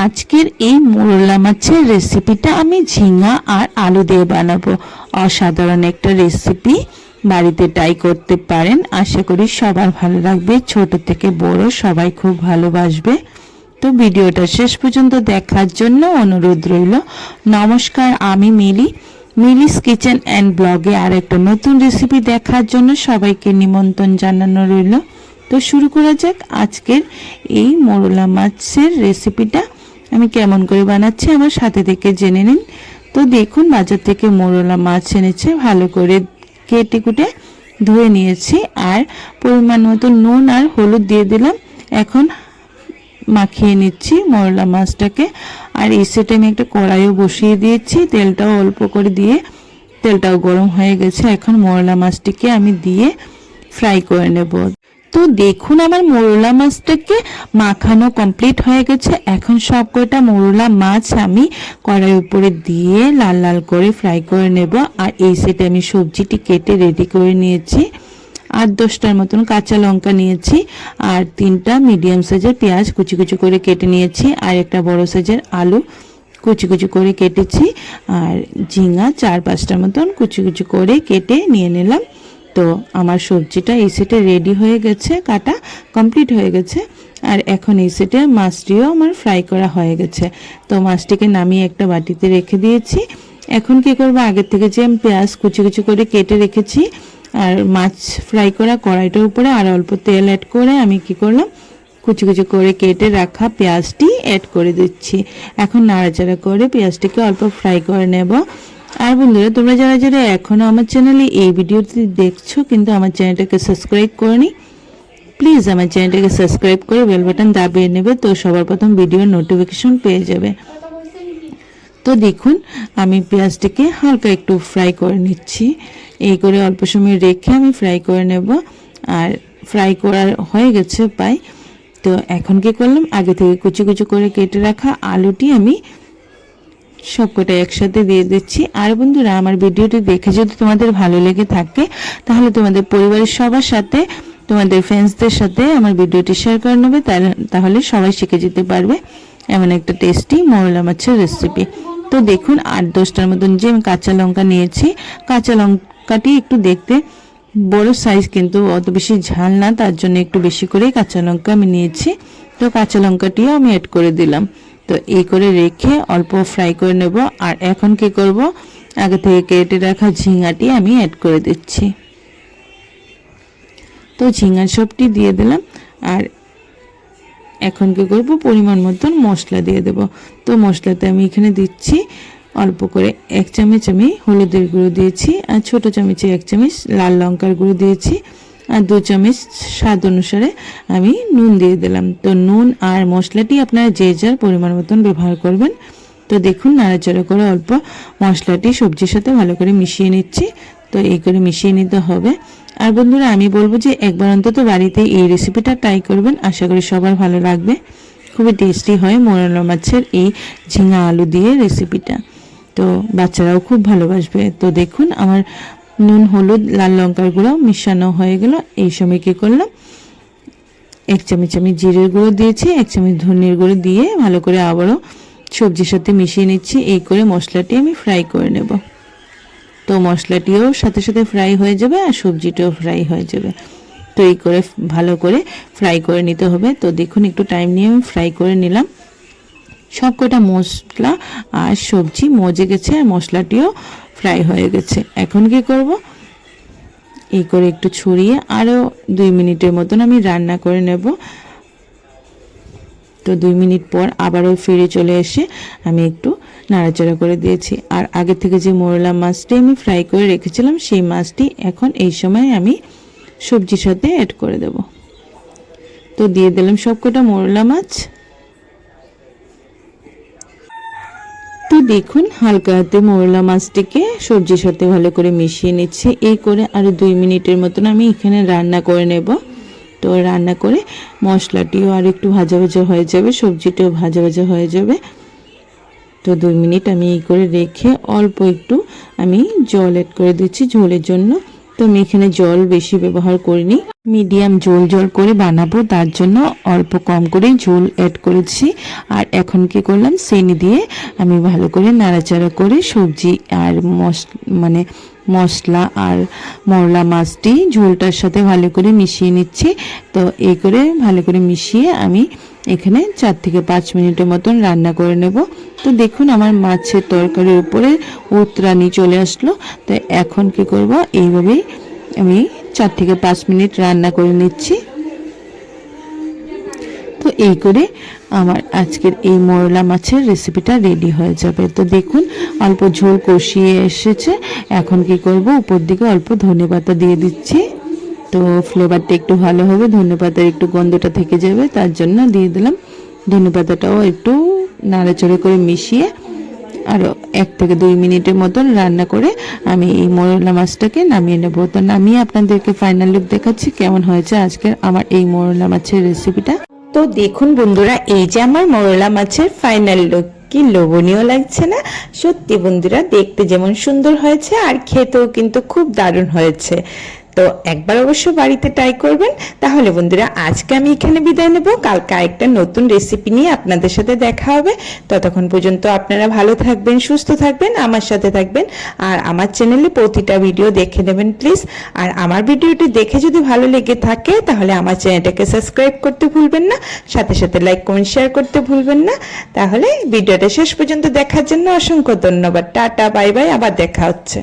আজকের এই মোরলা মাছের রেসিপিটা আমি ঝিঙা আর আলু দিয়ে বানাবো। অসাধারণ একটা রেসিপি বাড়িতে ট্রাই করতে পারেন। আশা করি সবার ভালো লাগবে। ছোট থেকে বড় সবাই খুব ভালোবাসবে। তো ভিডিওটা শেষ পর্যন্ত দেখার জন্য অনুরোধ রইল। নমস্কার, আমি মিলি। মিলিস কিচেন অ্যান্ড ব্লগে আর একটা নতুন রেসিপি দেখার জন্য সবাইকে নিমন্ত্রণ জানানো রইল। তো শুরু করা যাক আজকের এই মোরলা মাছের রেসিপিটা আমি কেমন করে বানাচ্ছি আমার সাথে থেকে জেনে নিন। তো দেখুন, বাজার থেকে মোরলা মাছ এনেছে, ভালো করে কেটে কুটে ধুয়ে নিয়েছি। আর পরিমাণ মতো নুন আর হলুদ দিয়ে দিলাম। এখন মাখিয়ে নিচ্ছি মোরলা মাছটাকে। আর এই সেটে আমি একটা কড়াইও বসিয়ে দিয়েছি। তেলটাও অল্প করে দিয়ে তেলটাও গরম হয়ে গেছে। এখন মোরলা মাছটিকে আমি দিয়ে ফ্রাই করে নেব। তো দেখুন আমার মোরলা মাছটাকে মাখানো কমপ্লিট হয়ে গেছে। এখন সব কয়টা মোরলা মাছ আমি কড়াই উপরে দিয়ে লাল লাল করে ফ্রাই করে নেব। আর এই সেটে আমি সবজিটি কেটে রেডি করে নিয়েছি। আট দশটার মতন কাঁচা লঙ্কা নিয়েছি। আর তিনটা মিডিয়াম সাইজের পেঁয়াজ কুচি কুচি করে কেটে নিয়েছি। আর একটা বড় সাইজের আলু কুচি কুচি করে কেটেছি। আর ঝিঙা চার পাঁচটার মতন কুচি কুচি করে কেটে নিয়ে নিলাম। তো আমার সবজিটা এই সেটে রেডি হয়ে গেছে, কাটা কমপ্লিট হয়ে গেছে। আর এখন এই সেটে মাছটিও আমার ফ্রাই করা হয়ে গেছে। তো মাছটিকে নামিয়ে একটা বাটিতে রেখে দিয়েছি। এখন কি করব? আগের থেকে যে আমি পেঁয়াজ কুচি কুচি করে কেটে রেখেছি, আর মাছ ফ্রাই করা কড়াইটার উপরে আর অল্প তেল অ্যাড করে আমি কি করলাম? কুচি কুচি করে কেটে রাখা পেঁয়াজটি অ্যাড করে দিচ্ছি। এখন নাড়াচাড়া করে পেঁয়াজটিকে অল্প ফ্রাই করে নেব। আর বন্ধুরা, তোমরা যারা যারা এখনও আমার চ্যানেলে এই ভিডিওটি দেখছ, কিন্তু আমার চ্যানেলটাকে সাবস্ক্রাইব করনি প্লিজ আমার চ্যানেলটাকে সাবস্ক্রাইব করে বেল বাটন দাবিয়ে নেবে, তো সবার প্রথম ভিডিওর নোটিফিকেশন পেয়ে যাবে। তো দেখুন, আমি পেঁয়াজটিকে হালকা একটু ফ্রাই করে নিচ্ছি। এই করে অল্প সময় রেখে আমি ফ্রাই করে নেব। আর ফ্রাই করার হয়ে গেছে প্রায়। তো এখন কি করলাম? আগে থেকে কুচি কুচি করে কেটে রাখা আলুটি আমি সবকটা একসাথে দিয়ে দিচ্ছি। আর বন্ধুরা, আমার ভিডিওটি দেখে যদি তোমাদের ভালো লেগে থাকে, তাহলে তোমাদের পরিবারের সবার সাথে, তোমাদের ফ্রেন্ডসদের সাথে আমার ভিডিওটি শেয়ার করে নেবে, তাহলে সবাই শিখে যেতে পারবে এমন একটা টেস্টি মোরলা মাছের রেসিপি তো দেখুন, আট দশটার মতন যে আমি কাঁচা লঙ্কা নিয়েছি, কাঁচা লঙ্কাটি একটু দেখতে বড় সাইজ কিন্তু অত বেশি ঝাল না, তার জন্য একটু বেশি করে কাঁচা লঙ্কা আমি নিয়েছি। তো কাঁচা লঙ্কাটিও আমি অ্যাড করে দিলাম। তো এই করে রেখে অল্প ফ্রাই করে নেব। আর এখন কি করব? আগে থেকে কেটে রাখা ঝিঙাটি আমি অ্যাড করে দিচ্ছি। তো ঝিঙার সবটি দিয়ে দিলাম। আর এখন কি করব? পরিমাণ মতন মশলা দিয়ে দেব। তো মশলাতে আমি এখানে দিচ্ছি অল্প করে এক চামচ আমি হলুদের গুঁড়ো দিয়েছি। আর ছোট চামচে এক চামচ লাল লঙ্কার গুঁড়ো দিয়েছি। দু চামচ স্বাদ অনুসারে আমি নুন দিয়ে দিলাম। তো নুন আর মশলাটি আপনারা যে যার পরিমাণ মতন ব্যবহার করবেন। তো দেখুন, নাড়াচাড়া করে অল্প মশলাটি সবজির সাথে ভালো করে মিশিয়ে নিচ্ছি। তো এই করে মিশিয়ে নিতে হবে। আর বন্ধুরা, আমি বলব যে একবার অন্তত বাড়িতে এই রেসিপিটা ট্রাই করবেন। আশা করি সবার ভালো লাগবে। খুবই টেস্টি হয় মোরলা মাছের এই ঝিঙা আলু দিয়ে রেসিপিটা তো বাচ্চারাও খুব ভালোবাসবে। তো দেখুন, আমার নুন, হলুদ, লাল লঙ্কার গুঁড়ো মিশানো হয়ে গেল। এই সময় কী করলাম? এক চামচ আমি জিরের গুঁড়ো দিয়েছি, এক চামচ ধনির গুঁড়ো দিয়ে ভালো করে আবারও সবজির সাথে মিশিয়ে নিচ্ছি। এই করে মশলাটি আমি ফ্রাই করে নেব। তো মশলাটিও সাথে সাথে ফ্রাই হয়ে যাবে আর সবজিটাও ফ্রাই হয়ে যাবে। তো এই করে ভালো করে ফ্রাই করে নিতে হবে। তো দেখুন, একটু টাইম নিয়ে আমি ফ্রাই করে নিলাম। সব কটা মশলা আর সবজি মজে গেছে আর মশলাটিও ফ্রাই হয়ে গেছে। এখন কি করব? এই করে একটু ছড়িয়ে আরও দুই মিনিটের মতন আমি রান্না করে নেব। তো দুই মিনিট পর আবারও ফিরে চলে এসে আমি একটু নাড়াচাড়া করে দিয়েছি। আর আগে থেকে যে মোরলা মাছটি আমি ফ্রাই করে রেখেছিলাম, সেই মাছটি এখন এই সময় আমি সবজির সাথে অ্যাড করে দেব। তো দিয়ে দিলাম সবকটা মোরলা মাছ। দেখুন, হালকা হাতে মোরলা মাছটিকে সবজির সাথে ভালো করে মিশিয়ে নিচ্ছি। এই করে আরও দুই মিনিটের মতন আমি এখানে রান্না করে নেব। তো রান্না করে মশলাটিও আর একটু ভাজা ভাজা হয়ে যাবে, সবজিটাও ভাজা ভাজা হয়ে যাবে। তো দুই মিনিট আমি এই করে রেখে অল্প একটু আমি জল অ্যাড করে দিচ্ছি ঝোলের জন্য। আমি এখানে জল বেশি ব্যবহার করিনি। মিডিয়াম জল জল করে বানাবো, তার জন্য অল্প কম করে ঝোল অ্যাড করেছি। আর এখন কি করলাম? চিনি দিয়ে আমি ভালো করে নাড়াচাড়া করে সবজি আর মশ মানে মশলা আর মরলা মাছটি ঝোলটার সাথে ভালো করে মিশিয়ে নিচ্ছি। তো এই করে ভালো করে মিশিয়ে আমি এখানে চার থেকে পাঁচ মিনিটের মতন রান্না করে নেব। তো দেখুন আমার মাছের তরকারির উপরে উতরানি চলে আসলো। তো এখন কি করব? এইভাবেই আমি চার থেকে পাঁচ মিনিট রান্না করে নিচ্ছি। এই করে আমার আজকের এই মরলা মাছের রেসিপিটা রেডি হয়ে যাবে। তো দেখুন, অল্প ঝোল কষিয়ে এসেছে। এখন কি করব? উপর দিকে অল্প ধনে পাতা দিয়ে দিচ্ছি। তো ফ্লেভারটা একটু ভালো হবে, ধনে পাতার একটু গন্ধটা থেকে যাবে, তার জন্য দিয়ে দিলাম ধনে পাতাটাও একটু নাড়াচড়ে করে মিশিয়ে আরও এক থেকে দুই মিনিটের মতন রান্না করে আমি এই মোরলা মাছটাকে নামিয়ে নেব। তো নামিয়ে আপনাদেরকে ফাইনাল লুক দেখাচ্ছি, কেমন হয়েছে আজকের আমার এই মোরলা মাছের রেসিপিটা তো দেখুন বন্ধুরা, এই যে আমার মরলা মাছের ফাইনাল লুক কি লোভনীয় লাগছে না? সত্যি বন্ধুরা, দেখতে যেমন সুন্দর হয়েছে আর খেতেও কিন্তু খুব দারুণ হয়েছে। তো একবার অবশ্য বাড়িতে ট্রাই করবেন। তাহলে বন্ধুরা, আজকে আমি এখানে বিদায় নেব। কালকে আরেকটা নতুন রেসিপি নিয়ে আপনাদের সাথে দেখা হবে। ততক্ষণ পর্যন্ত আপনারা ভালো থাকবেন, সুস্থ থাকবেন, আমার সাথে থাকবেন। আর আমার চ্যানেলে প্রতিটা ভিডিও দেখে নেবেন প্লিজ আর আমার ভিডিওটি দেখে যদি ভালো লেগে থাকে, তাহলে আমার চ্যানেলটাকে সাবস্ক্রাইব করতে ভুলবেন না। সাথে সাথে লাইক কমেন্ট শেয়ার করতে ভুলবেন না। তাহলে ভিডিওটা শেষ পর্যন্ত দেখার জন্য অসংখ্য ধন্যবাদ। টাটা বাই বাই আবার দেখা হচ্ছে।